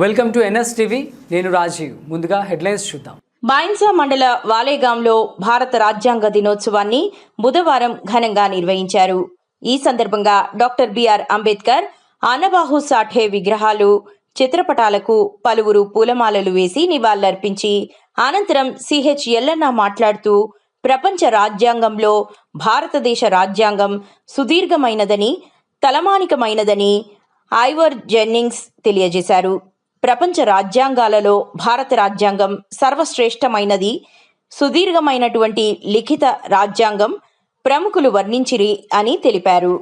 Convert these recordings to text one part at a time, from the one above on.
Welcome to NS TV నేను రాజీవ్. ముందుగా headlines చూద్దాం. బాయిన్సా మండల వాలేగాంలో భారత రాజ్యాంగ దినోత్సవాన్ని బుధవారం ఘనంగా నిర్వహించారు. ఈ సందర్భంగా doctor B R Ambedkar Annabhau Sathe విగ్రహాలు చిత్రపటాలకు పలువురు పూలమాలలు వేసి నివాళులర్పించి అనంతరం సిహెచ్ ఎల్లన్న మాట్లాడుతూ ప్రపంచ రాజ్యాంగంలో భారతదేశ రాజ్యాంగం సుదీర్ఘమైనదని తలమానికమైనదని ఐవర్ జెన్నింగ్స్ తెలియజేశారు. ప్రపంచ రాజ్యాంగాలలో భారత రాజ్యాంగం సర్వశ్రేష్టమైనది సుదీర్ఘమైనటువంటి లిఖిత రాజ్యాంగం ప్రముఖులు వర్ణించిరి అని తెలిపారు.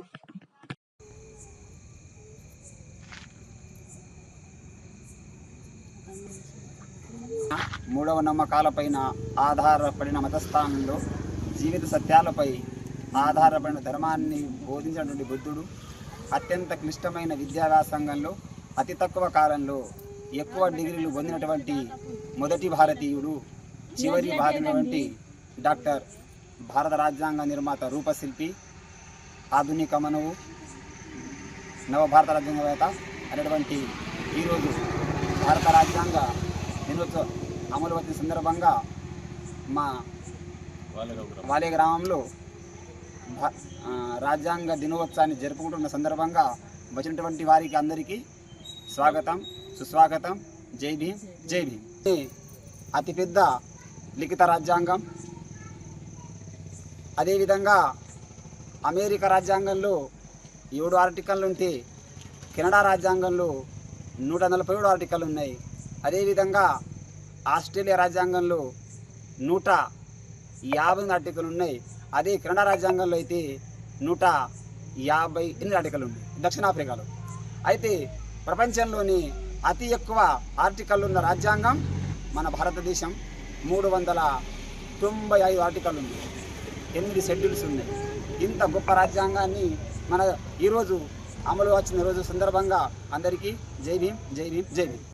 మూడవ నమ్మకాలపైన ఆధారపడిన మతస్థానంలో జీవిత సత్యాలపై ఆధారపడిన ధర్మాన్ని బోధించినటువంటి బుద్ధుడు అత్యంత క్లిష్టమైన విద్యా వ్యాసంగంలో అతి తక్కువ కాలంలో ఎక్కువ డిగ్రీలు పొందినటువంటి మొదటి భారతీయుడు చివరి భారతటువంటి డాక్టర్ భారత రాజ్యాంగ నిర్మాత రూపశిల్పి ఆధునిక మనవు నవభారత రాజ్యాంగవేత్త అనేటువంటి ఈరోజు భారత రాజ్యాంగ దినోత్సవ అమలు వచ్చిన సందర్భంగా మా వాలే గ్రామంలో రాజ్యాంగ దినోత్సవాన్ని జరుపుకుంటున్న సందర్భంగా వచ్చినటువంటి వారికి అందరికీ స్వాగతం. సుస్వాగతం. జై భీమ్ జై భీమ్. అతిపెద్ద లిఖిత రాజ్యాంగం. అదేవిధంగా అమెరికా రాజ్యాంగంలో ఏడు ఆర్టికల్ ఉంటే కెనడా రాజ్యాంగంలో నూట నలభై ఏడు ఆర్టికల్ ఉన్నాయి. అదేవిధంగా ఆస్ట్రేలియా రాజ్యాంగంలో నూట యాభై ఆర్టికల్ ఉన్నాయి. అదే కెనడా రాజ్యాంగంలో అయితే నూట యాభై ఎనిమిది ఆర్టికల్ ఉన్నాయి. దక్షిణాఫ్రికాలో. అయితే ప్రపంచంలోని అతి ఎక్కువ ఆర్టికల్ ఉన్న రాజ్యాంగం మన భారతదేశం. మూడు వందల తొంభై ఐదు ఆర్టికల్ ఉంది. ఎనిమిది షెడ్యూల్స్ ఉన్నాయి. ఇంత గొప్ప రాజ్యాంగాన్ని మన ఈరోజు అమలు వచ్చిన రోజు సందర్భంగా అందరికీ జై భీమ్ జై భీమ్ జై భీమ్.